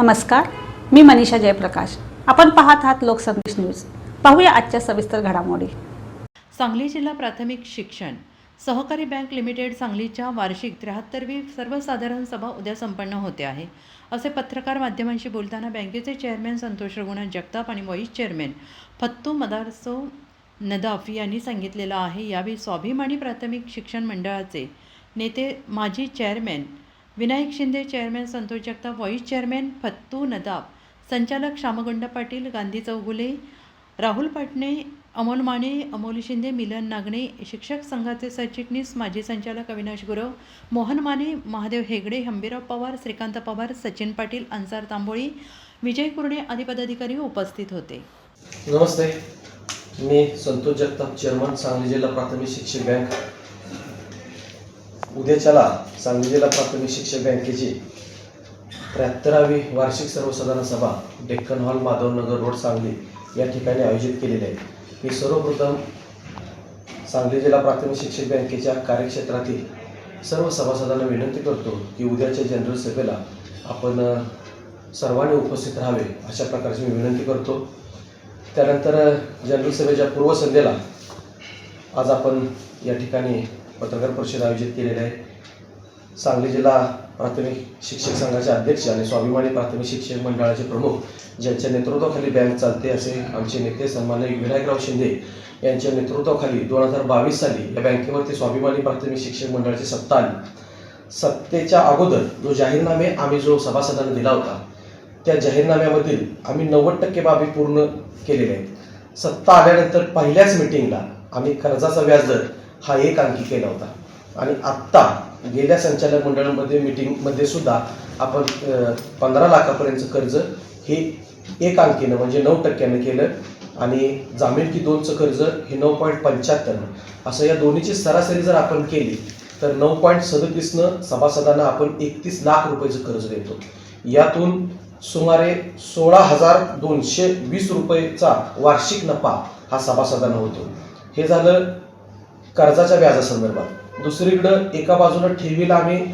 नमस्कार मी मनीषा जयप्रकाश. आपण पाहत आहात लोकसंदेश न्यूज. पाहूया आजच्या सविस्तर घडामोडी. सांगली जिल्हा प्राथमिक शिक्षण. सहकारी बँक लिमिटेड सांगलीच्या वार्षिक त्र्याहत्तरवी सर्वसाधारण सभा उद्या संपन्न होते आहे. असे पत्रकार माध्यमांशी बोलताना बँकेचे चेअरमॅन संतोष रघुनाथ जगताप आणि व्हाईस चेअरमॅन फत्तू मदारसो नदाफ यांनी सांगितलेलं आहे. यावेळी स्वाभिमानी प्राथमिक शिक्षण मंडळाचे नेते माजी chairman Vinayak Shinde chairman Santosh Jagtap vice chairman Fattu Nadab. संचालक श्यामगुंड पाटील गांधी चौगुले राहुल पाटणे अमोल माने अमोल शिंदे मिलन नागणे शिक्षक संघाचे सरचिटणीस माजी संचालक अविनाश गुरव मोहन माने महादेव हेगडे हंबीराव पवार श्रीकांत पवार सचिन पाटील अन्सार तांबोळी विजय कुरणे आदी पदाधिकारी उपस्थित होते. नमस्ते. मी संतोष जगताप चेअरमन सांगली जिल्हा प्राथमिक शिक्षक बँक उद्याच्याला सांगली जिल्हा प्राथमिक शिक्षक बँकेची त्र्याहत्तरावी वार्षिक सर्वसाधारण सभा Deccan hall Madhavnagar road Sangli या ठिकाणी आयोजित केलेली आहे. मी सर्वप्रथम सांगली जिल्हा प्राथमिक शिक्षक बँकेच्या कार्यक्षेत्रातील सर्व सभासदांना विनंती करतो की उद्याच्या जनरल सभेला आपण सर्वांनी उपस्थित राहावे अशा प्रकारची मी विनंती करतो. त्यानंतर जनरल सभेच्या पूर्वसंध्येला आज आपण या ठिकाणी पत्रकार परिषद आयोजित केलेली आहे. सांगली जिल्हा प्राथमिक शिक्षक संघाचे अध्यक्ष आणि स्वाभिमानी प्राथमिक शिक्षक मंडळाचे प्रमुख ज्यांच्या नेतृत्वाखाली बँक चालते असे आमचे नेते सन्मान्य विनायकराव शिंदे यांच्या नेतृत्वाखाली दोन हजार बावीस साली या बँकेवरती स्वाभिमानी प्राथमिक शिक्षक मंडळाची सत्ता आली. सत्तेच्या अगोदर जो जाहीरनामे आम्ही जो सभासदांना दिला होता त्या जाहीरनाम्यामधील आम्ही नव्वद टक्के बाबी पूर्ण केलेल्या आहेत. सत्ता आल्यानंतर पहिल्याच मिटिंगला आम्ही कर्जाचा व्याजदर हा एक अंकी केला होता. आणि आत्ता गेल्या संचालक मंडळामध्ये मिटिंगमध्ये सुद्धा आपण पंधरा लाखापर्यंतचं कर्ज हे एक अंकीनं म्हणजे नऊ टक्क्यानं केलं आणि जामीन की दोनचं कर्ज हे नऊ पॉईंट पंच्याहत्तरनं. असं या दोन्हीची सरासरी जर आपण केली तर नऊ पॉईंट सदतीसनं सभासदांना आपण एकतीस लाख रुपयाचं कर्ज देतो. यातून सुमारे सोळा हजार दोनशे वीस रुपयेचा वार्षिक नफा हा सभासदांना होतो. हे झालं कर्जाच्या व्याजासंदर्भात. दुसरीकडं एका बाजूला ठेवीला आम्ही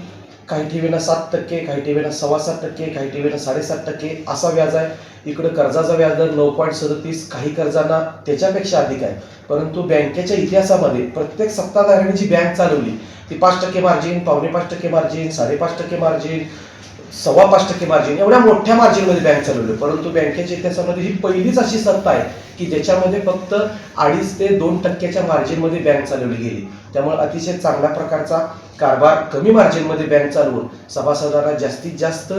काही ठेवींना सात टक्के काही ठेवींना सव्वा सात टक्के काही ठेवींना साडेसात टक्के असा व्याज आहे. इकडं कर्जाचा व्याजदर नऊ पॉईंट सदतीस काही कर्जांना त्याच्यापेक्षा अधिक आहे. परंतु बँकेच्या इतिहासामध्ये प्रत्येक सत्ताधाऱ्यांनी जी बँक चालवली ती पाच टक्के मार्जिन पावणे पाच टक्के मार्जिन साडेपाच टक्के मार्जिन सव्वा पाच टक्के मार्जिन एवढ्या मोठ्या मार्जिनमध्ये बँक चालवली. परंतु बँकेच्या इतिहासामध्ये ही पहिलीच अशी सत्ता आहे की ज्याच्यामध्ये फक्त अडीच ते दोन टक्क्याच्या मार्जिनमध्ये बँक चालवली गेली. त्यामुळे अतिशय चांगल्या प्रकारचा कारभार कमी मार्जिनमध्ये बँक चालवून सभासदांना जास्तीत जास्त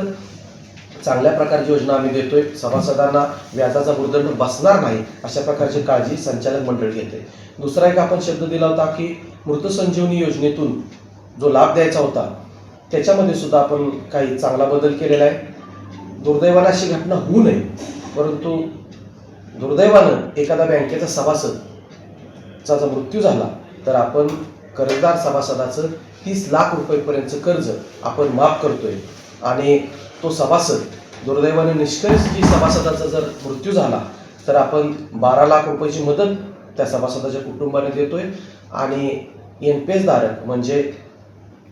चांगल्या प्रकारची योजना आम्ही देतोय. सभासदांना व्याजाचा भुर्दंड बसणार नाही अशा प्रकारची काळजी संचालक मंडळ घेते. दुसरा एक आपण शब्द दिला होता की मृत संजीवनी योजनेतून जो लाभ द्यायचा होता त्याच्यामध्ये सुद्धा आपण काही चांगला बदल केलेला आहे. दुर्दैवानं अशी घटना होऊ नये. परंतु दुर्दैवानं एखादा बँकेचा सभासद चा जर मृत्यू झाला तर आपण कर्जदार सभासदाचं तीस लाख रुपयेपर्यंतचं कर्ज आपण माफ करतोय. आणि तो सभासद दुर्दैवाने निष्कर्ष जी सभासदाचा जर मृत्यू झाला तर आपण बारा लाख रुपयाची मदत त्या सभासदाच्या कुटुंबाने देतोय. आणि एन पी एस धारक म्हणजे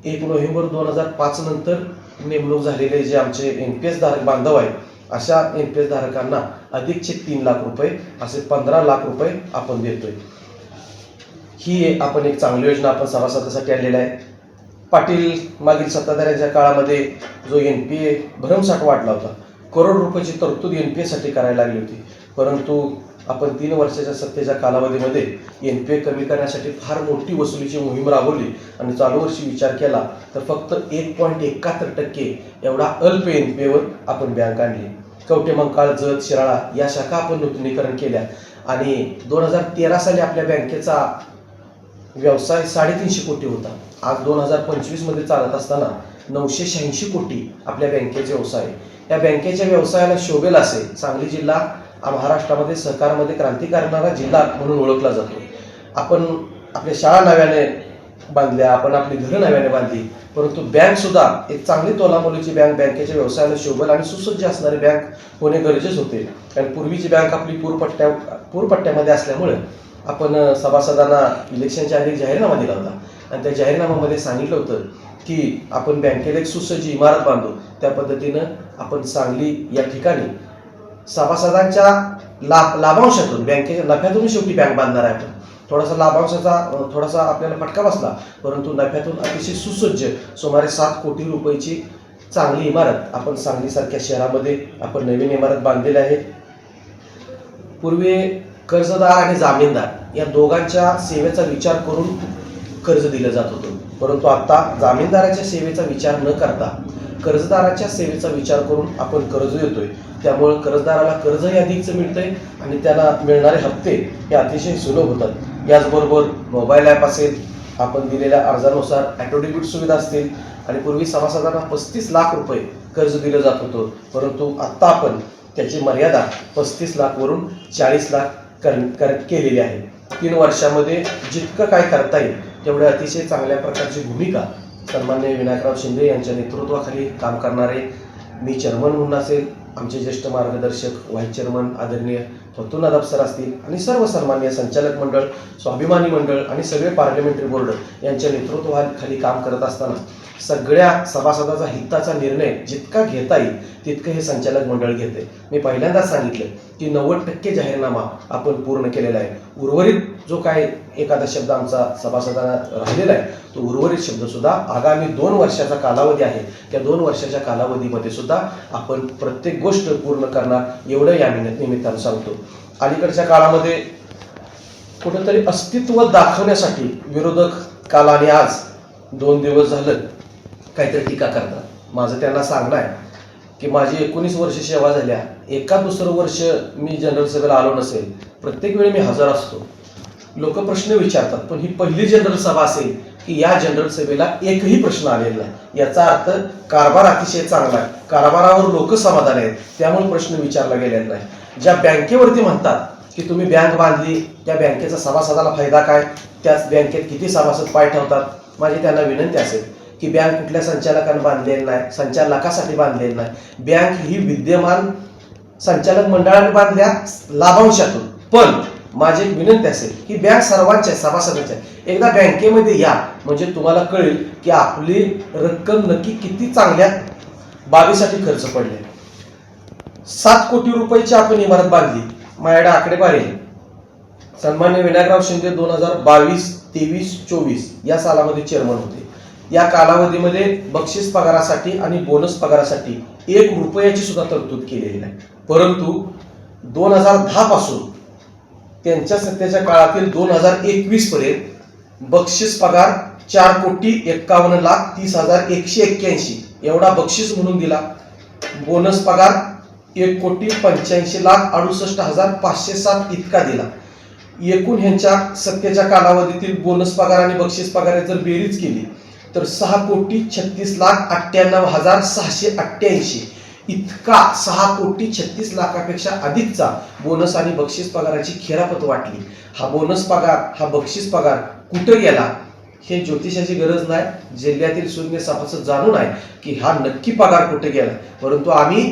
एक नोव्हेंबर दोन हजार पाच नंतर नेमणूक झालेले जे आमचे एन पी एस धारक बांधव आहेत अशा एन पी एस धारकांना अधिकचे तीन लाख रुपये असे पंधरा लाख रुपये आपण देतोय. ही आपण एक चांगली योजना आपण सभासदासाठी आणलेली आहे. पाटील मागील सत्ताधाऱ्यांच्या काळामध्ये जो एन पी ए भरमसाठ वाढला होता करोड रुपयाची तरतूद एन पी एसाठी करायला लागली होती. परंतु आपण तीन वर्षाच्या सत्तेच्या कालावधीमध्ये एन पी ए कमी करण्यासाठी फार मोठी वसुलीची मोहीम राबवली आणि चालू वर्षी विचार केला तर फक्त एक पॉईंट एकाहत्तर टक्के एवढा अल्प एन पी एवर आपण बँक आणली. कवटे मंकाळ जत शिराळा या शाखा आपण नूतनीकरण केल्या आणि दोन हजार तेरा साली आपल्या बँकेचा व्यवसाय साडेतीनशे कोटी होता. आज दोन हजार पंचवीसमध्ये चालत असताना नऊशे शहाऐंशी कोटी आपल्या बँकेचे व्यवसाय. या बँकेच्या व्यवसायाला शोभेल असे सांगली जिल्हा हा महाराष्ट्रामध्ये सहकारमध्ये क्रांती करणारा जिल्हा म्हणून ओळखला जातो. आपण आपल्या शाळा नव्याने बांधल्या आपण आपली घरं नव्याने बांधली परंतु बँक सुद्धा एक चांगली तोलामोलीची बँक बँकेच्या व्यवसायाला शोभल आणि सुसज्ज असणारी बँक होणे गरजेच होते. कारण पूर्वीची बँक आपली पूरपट्ट्या पूरपट्ट्यामध्ये असल्यामुळे आपण सभासदांना इलेक्शनच्या आधी जाहीरनामा दिला होता. आणि त्या जाहीरनाम्यामध्ये सांगितलं होतं की आपण बँकेला एक सुसज्ज इमारत बांधू. त्या पद्धतीनं आपण सांगली या ठिकाणी सभासदांच्या लाभ लाभांशातून बँकेच्या नफ्यातून शेवटी बँक बांधणार आहे आपण. थोडासा लाभांशाचा थोडासा आपल्याला फटका बसला परंतु नफ्यातून अतिशय सुसज्ज सुमारे सात कोटी रुपयाची चांगली इमारत आपण सांगलीसारख्या शहरामध्ये आपण नवीन इमारत बांधलेली आहे. पूर्वी कर्जदार आणि जामीनदार या दोघांच्या सेवेचा विचार करून कर्ज दिलं जात होतं. परंतु आता जामीनदाराच्या सेवेचा विचार न करता कर्जदाराच्या सेवेचा विचार करून आपण कर्ज देतोय. त्यामुळं कर्जदाराला कर्जही अधिकचं मिळतंय आणि त्याला मिळणारे हप्ते हे अतिशय सुलभ होतात. याचबरोबर मोबाईल ॲप असेल आपण दिलेल्या अर्जानुसार ॲटोडेबिट सुविधा असतील आणि पूर्वी सभासदांना पस्तीस लाख रुपये कर्ज दिलं जात होतं. परंतु आत्ता आपण त्याची मर्यादा पस्तीस लाखवरून चाळीस लाख कर कर केलेली आहे. तीन वर्षामध्ये जितकं काय करता येईल तेवढ्या अतिशय चांगल्या प्रकारची भूमिका सन्मान्य विनायकराव शिंदे यांच्या नेतृत्वाखाली काम करणारे मी चेअरमन म्हणून असेल आमचे ज्येष्ठ मार्गदर्शक व्हाईस चेअरमन आदरणीय फतुल अफसर असतील आणि सर्व सन्मान्य संचालक मंडळ स्वाभिमानी मंडळ आणि सगळे पार्लमेंटरी बोर्ड यांच्या नेतृत्वाखाली काम करत असताना सगळ्या सभासदाचा हिताचा निर्णय जितका घेता येईल तितकं हे संचालक मंडळ घेते. मी पहिल्यांदाच सांगितलं की नव्वद टक्के जाहीरनामा आपण पूर्ण केलेला आहे. उर्वरित जो काय एखादा शब्द आमचा सभासदांना राहिलेला आहे तो उर्वरित शब्द सुद्धा आगामी दोन वर्षाचा कालावधी आहे. त्या दोन वर्षाच्या कालावधीमध्ये सुद्धा आपण प्रत्येक गोष्ट पूर्ण करणार एवढं या निमित्तानं सांगतो. अलीकडच्या काळामध्ये कुठंतरी अस्तित्व दाखवण्यासाठी विरोधक काल आणि आज दोन दिवस झालं काहीतरी टीका करतात. माझं त्यांना सांगणं आहे की माझी एकोणीस वर्ष सेवा झाल्या. एका दुसरं वर्ष मी जनरल सभेला आलो नसेल प्रत्येक वेळी मी हजर असतो. लोक प्रश्न विचारतात पण ही पहिली जनरल सभा असेल की या जनरल सभेला एकही प्रश्न आलेला नाही. याचा अर्थ कारभार अतिशय चांगला आहे. कारभारावर लोक समाधान आहेत त्यामुळे प्रश्न विचारला गेलेला नाही. ज्या बँकेवरती म्हणतात की तुम्ही बँक बांधली त्या बँकेचा सभासदाला फायदा काय? त्याच बँकेत किती सभासद पाय ठेवतात? माझी त्यांना विनंती असेल की बँक कुठल्या संचालकानं बांधलेली नाही संचालकासाठी बांधलेली नाही. बँक ही विद्यमान संचालक मंडळाने बांधल्या लाभांशातून. पण माझी एक विनंती असेल की बँक सर्वांच्या आहे, सभासदांच्या आहे. एकदा बँकेमध्ये या. म्हणजे तुम्हाला कळेल की आपली रक्कम नक्की किती चांगल्या बाबीसाठी खर्च पडले. सात कोटी रुपयाची आपण इमारत बांधली. माझ्याकडे आकडेवारी सन्मान्य विनायकराव शिंदे दोन हजार बावीस तेवीस चोवीस या सालामध्ये चेअरमन होते. या कालावधीमध्ये बक्षीस पगारासाठी आणि बोनस पगारासाठी एक रुपयाची सुद्धा तरतूद केलेली नाही. परंतु दोन हजार दहा पासून त्यांच्या सत्तेच्या काळातील दोन हजार एकवीस पर्यंत बक्षीस पगार चार कोटी एक्कावन्न लाख तीस हजार एकशे एक्क्याऐंशी. एवढा बक्षीस म्हणून दिला. बोनस पगार एक कोटी पंच्याऐंशी लाख अडुसष्ट हजार पाचशे सात इतका दिला. एकूण ह्यांच्या सत्तेच्या कालावधीतील बोनस पगार आणि बक्षीस पगार जर बेरीज केली तर सहा कोटी छत्तीस लाख अठ्ठ्याण्णव हजार सहाशे अठ्ठ्याऐंशी. इतका सहा कोटी छत्तीस लाखापेक्षा अधिकचा बोनस आणि बक्षीस पगाराची खेरापत वाटली. हा बोनस पगार हा बक्षीस पगार कुठं गेला? हे ज्योतिषाची गरज नाही जिल्ह्यातील शून्य सभासद जाणून आहे की हा नक्की पगार कुठे गेला. परंतु आम्ही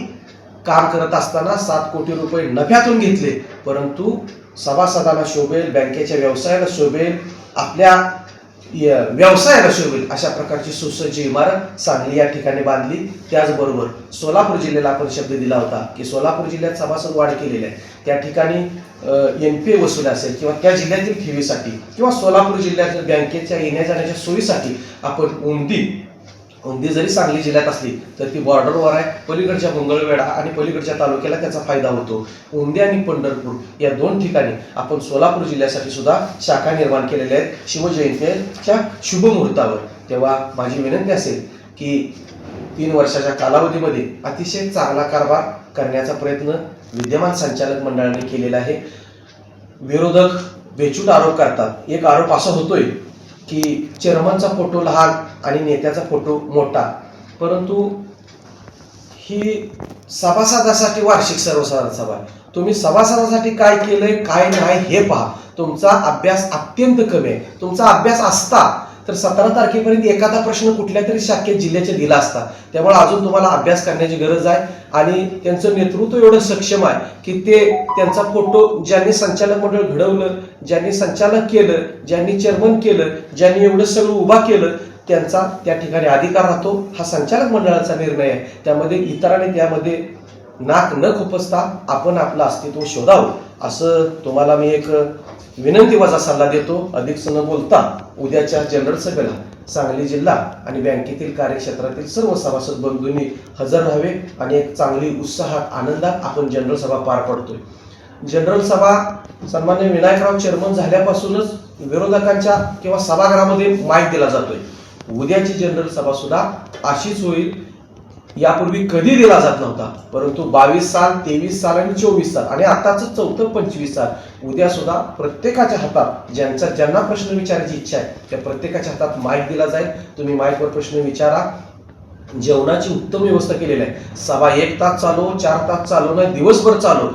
काम करत असताना सात कोटी रुपये नफ्यातून घेतले. परंतु सभासदाला शोभेल बँकेच्या व्यवसायाला शोभेल आपल्या व्यवसायाला सुरू होईल. अशा प्रकारची सुसज्ज इमारत सांगली या ठिकाणी बांधली. त्याचबरोबर सोलापूर जिल्ह्याला आपण शब्द दिला होता की सोलापूर जिल्ह्यात सभासद वाढ केलेली आहे. त्या ठिकाणी एन पी ए वसूल असेल किंवा त्या जिल्ह्यातील ठेवीसाठी किंवा सोलापूर जिल्ह्यातील बँकेच्या येण्या जाण्याच्या सोयीसाठी आपण उमदी उंदी जरी सांगली जिल्ह्यात असली तर ती बॉर्डरवर आहे. पलीकडच्या मंगळवेढा आणि पलीकडच्या तालुक्याला त्याचा फायदा होतो. उंदी आणि पंढरपूर या दोन ठिकाणी आपण सोलापूर जिल्ह्यासाठी सुद्धा शाखा निर्माण केलेल्या आहेत. शिवजयंतीच्या शुभ मुहूर्तावर तेव्हा माझी विनंती असेल की तीन वर्षाच्या कालावधीमध्ये अतिशय चांगला कारभार करण्याचा प्रयत्न विद्यमान संचालक मंडळाने केलेला आहे. विरोधक बेचूट आरोप करतात. एक आरोप असा होतोय की चेअरमनचा फोटो लहान आणि नेत्याचा फोटो मोठा. परंतु ही सभासदासाठी वार्षिक सर्वसाधारण सभा आहे. तुम्ही सभासदासाठी काय केलंय काय नाही हे पहा. तुमचा अभ्यास अत्यंत कमी आहे. तुमचा अभ्यास असता तर सतरा तारखेपर्यंत एखादा प्रश्न कुठल्या तरी शाखेत जिल्ह्याच्या दिला असता त्यामुळे अजून तुम्हाला अभ्यास करण्याची गरज आहे. आणि त्यांचं नेतृत्व एवढं सक्षम आहे की ते त्यांचा फोटो ज्यांनी संचालक मंडळ घडवलं ज्यांनी संचालक केलं ज्यांनी चेअरमन केलं ज्यांनी एवढं सगळं उभा केलं त्यांचा त्या ठिकाणी अधिकार राहतो. हा संचालक मंडळाचा निर्णय आहे. त्यामध्ये इतरांनी त्यामध्ये नाक न खुपसता आपण आपलं अस्तित्व शोधावं. असं तुम्हाला मी एक विनंती वजा सल्ला देतो. अधिक न बोलता उद्याच्या जनरल सभेला सांगली जिल्हा आणि बँकेतील कार्यक्षेत्रातील सर्व सभासद बंधूंनी हजर राहावे आणि एक चांगली उत्साहात आनंदात आपण जनरल सभा पार पडतोय. जनरल सभा सन्मान्य विनायकराव चेअरमन झाल्यापासूनच विरोधकांच्या किंवा सभागृहामध्ये माईक दिला जातोय. उद्याची जनरल सभा सुद्धा अशीच होईल. यापूर्वी कधी दिला जात नव्हता. परंतु बावीस साल तेवीस साल आणि चोवीस साल आणि आताच चौथं पंचवीस साल उद्या सुद्धा प्रत्येकाच्या हातात ज्यांचा ज्यांना प्रश्न विचारायची इच्छा आहे त्या प्रत्येकाच्या हातात माईक दिला जाईल. तुम्ही माईकवर प्रश्न विचारा. जेवणाची उत्तम व्यवस्था केलेली आहे. सभा एक तास चालू चार तास चालू नाही दिवसभर चालू.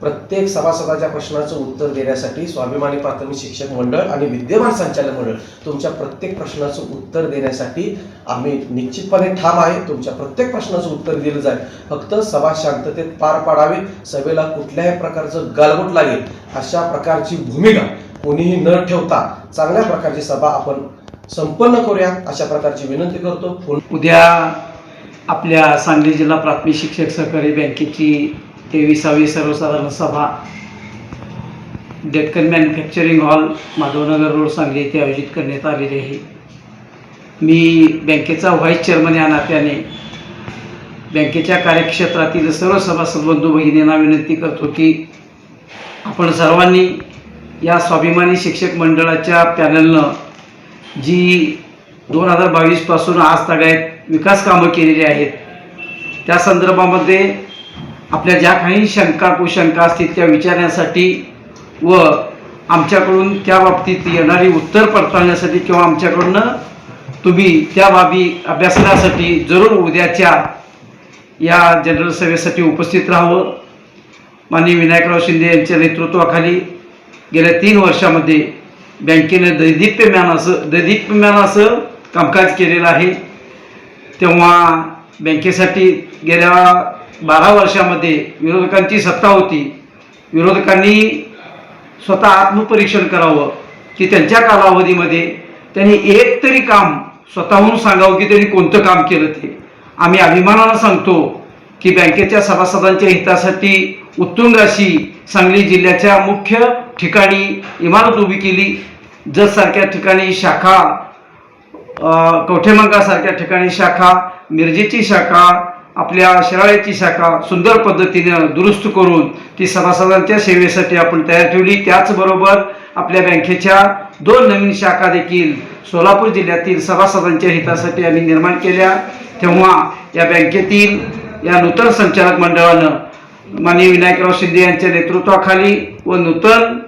प्रत्येक सभासदाच्या प्रश्नाचं उत्तर देण्यासाठी स्वाभिमानी प्राथमिक शिक्षक मंडळ आणि विद्यमान संचालक मंडळ तुमच्या प्रत्येक प्रश्नाचं उत्तर देण्यासाठी आम्ही निश्चितपणे ठाम आहे. तुमच्या प्रत्येक प्रश्नाचं उत्तर दिलं जाईल. फक्त सभा शांततेत पार पाडावी. सभेला कुठल्याही प्रकारचं गालबोट लागेल. अशा प्रकारची भूमिका कोणीही न ठेवता चांगल्या प्रकारची सभा आपण संपन्न करूया अशा प्रकारची विनंती करतो. उद्या आपल्या सांगली जिल्हा प्राथमिक शिक्षक सहकारी बँकेची तेविसावी सर्वसाधारण सभा Deccan manufacturing hall Madhavnagar road Sangli येथे आयोजित करण्यात आलेली आहे. मी बँकेचा व्हाईस चेअरमन या नात्याने बँकेच्या कार्यक्षेत्रातील सर्व सभासद बंधू भगिनींना विनंती करतो की आपण सर्वांनी या स्वाभिमानी शिक्षक मंडळाच्या पॅनलनं जी दोन हजार बावीसपासून आज तागायत विकास कामं केलेली आहेत त्या संदर्भामध्ये आपल्या ज्या काही शंका कुशंका असतील त्या विचारण्यासाठी व आमच्याकडून त्या बाबतीत येणारी उत्तर पडताळण्यासाठी किंवा आमच्याकडून तुम्ही त्या बाबी अभ्यासण्यासाठी जरूर उद्याच्या या जनरल सभेसाठी उपस्थित राहावं. माननीय विनायकराव शिंदे यांच्या नेतृत्वाखाली गेल्या तीन वर्षामध्ये बँकेने दैदिप्यमान असं दैदिप्यमान असं कामकाज केलेलं आहे. तेव्हा बँकेसाठी गेल्या बारा वर्षामध्ये विरोधकांची सत्ता होती. विरोधकांनी स्वतः आत्मपरीक्षण करावं की त्यांच्या कालावधीमध्ये त्यांनी एक तरी काम स्वतःहून सांगावं की त्यांनी कोणतं काम केलं ते. आम्ही अभिमानानं सांगतो की बँकेच्या सभासदांच्या हितासाठी उत्तुंग अशी सांगली जिल्ह्याच्या मुख्य ठिकाणी इमारत उभी केली. जतसारख्या ठिकाणी शाखा कवठेमंगासारख्या ठिकाणी शाखा मिरजेची शाखा आपल्या शिराळ्याची शाखा सुंदर पद्धतीनं दुरुस्त करून ती सभासदांच्या सेवेसाठी आपण तयार ठेवली. त्याचबरोबर आपल्या बँकेच्या दोन नवीन शाखा देखील सोलापूर जिल्ह्यातील सभासदांच्या हितासाठी आम्ही निर्माण केल्या. तेव्हा या बँकेतील या नूतन संचालक मंडळानं माननीय विनायकराव शिंदे यांच्या नेतृत्वाखाली व नूतन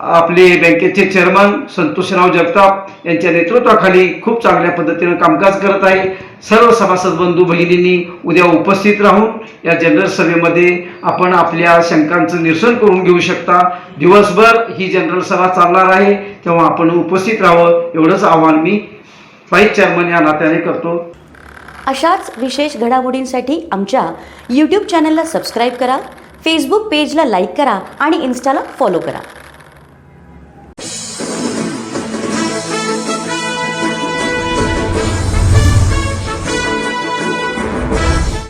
आपले बँकेचे चेअरमन संतोषराव जगताप यांच्या नेतृत्वाखाली खूप चांगल्या पद्धतीनं कामकाज करत आहे. सर्व सभासद बंधू भगिनींनी उद्या उपस्थित राहून या जनरल सभेमध्ये आपण आपल्या शंकांचं निरसन करून घेऊ शकता. दिवसभर ही जनरल सभा चालणार आहे. तेव्हा आपण उपस्थित राहावं एवढंच आव्हान मी व्हाईस चेअरमन या नात्याने करतो. अशाच विशेष घडामोडींसाठी आमच्या यूट्यूब चॅनलला सबस्क्राईब करा फेसबुक पेजला लाईक करा आणि इन्स्टाला फॉलो करा.